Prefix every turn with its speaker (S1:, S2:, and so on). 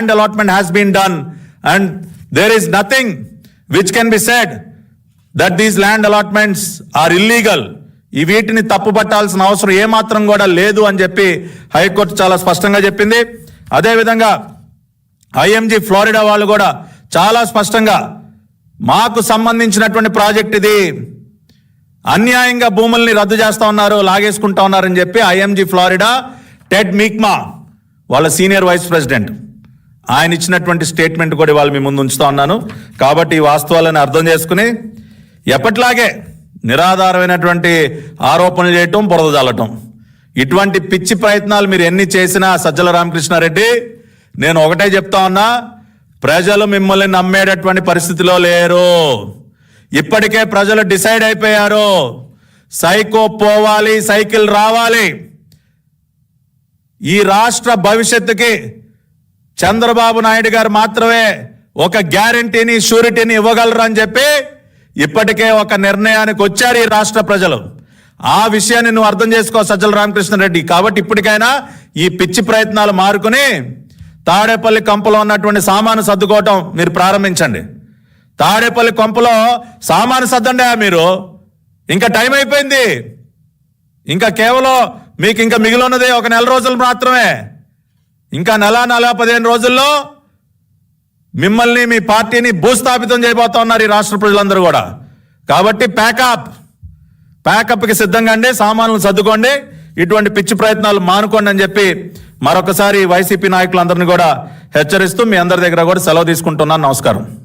S1: land allotment has been done. And there is nothing which can be said that these land allotments are illegal. ఈ వీటిని తప్పుపట్టాల్సిన అవసరం ఏమాత్రం కూడా లేదు అని చెప్పి హైకోర్టు చాలా స్పష్టంగా చెప్పింది. అదేవిధంగా ఐఎంజీ ఫ్లోరిడా వాళ్ళు కూడా చాలా స్పష్టంగా మాకు సంబంధించినటువంటి ప్రాజెక్ట్ ఇది అన్యాయంగా భూముల్ని రద్దు చేస్తా ఉన్నారు లాగేసుకుంటా ఉన్నారని చెప్పి ఐఎంజీ ఫ్లోరిడా టెడ్ మీక్మా వాళ్ళ సీనియర్ వైస్ ప్రెసిడెంట్ ఆయన ఇచ్చినటువంటి స్టేట్మెంట్ కూడా వాళ్ళు మీ ముందు ఉంచుతా ఉన్నాను. కాబట్టి ఈ వాస్తవాలను అర్థం చేసుకుని ఎప్పట్లాగే నిరాధారమైనటువంటి ఆరోపణలు చేయటం బురద జల్లటం. ఇటువంటి పిచ్చి ప్రయత్నాలు మీరు ఎన్ని చేసినా సజ్జల రామకృష్ణారెడ్డి నేను ఒకటే చెప్తా ఉన్నా ప్రజలు మిమ్మల్ని నమ్మేటటువంటి పరిస్థితిలో లేరు. ఇప్పటికే ప్రజలు డిసైడ్ అయిపోయారు. సైకో పోవాలి సైకిల్ రావాలి. ఈ రాష్ట్ర భవిష్యత్తుకి చంద్రబాబు నాయుడు గారు మాత్రమే ఒక గ్యారంటీని షూరిటీని ఇవ్వగలరు అని చెప్పి ఇప్పటికే ఒక నిర్ణయానికి వచ్చారు ఈ రాష్ట్ర ప్రజలు. ఆ విషయాన్ని నువ్వు అర్థం చేసుకో సజ్జల రామకృష్ణారెడ్డి. కాబట్టి ఇప్పటికైనా ఈ పిచ్చి ప్రయత్నాలు మారుకుని తాడేపల్లి కంపలో ఉన్నటువంటి సామాను సర్దుకోవటం మీరు ప్రారంభించండి. తాడేపల్లి కొంపలో సామాను సర్దండి మీరు. ఇంకా టైం అయిపోయింది. ఇంకా కేవలం మీకు ఇంకా మిగిలి ఉన్నది ఒక నెల రోజులు మాత్రమే. ఇంకా నెల నెల పదిహేను రోజుల్లో మిమ్మల్ని మీ పార్టీని భూస్థాపితం చేయబోతా ఉన్నారు ఈ రాష్ట్ర ప్రజలందరూ కూడా. కాబట్టి ప్యాకప్ ప్యాకప్కి సిద్ధంగా అండి సామాన్లు సర్దుకోండి. ఇటువంటి పిచ్చి ప్రయత్నాలు మానుకోండి అని చెప్పి మరొకసారి వైసీపీ నాయకులందరినీ కూడా హెచ్చరిస్తూ మీ అందరి దగ్గర కూడా సెలవు తీసుకుంటున్నాను. నమస్కారం.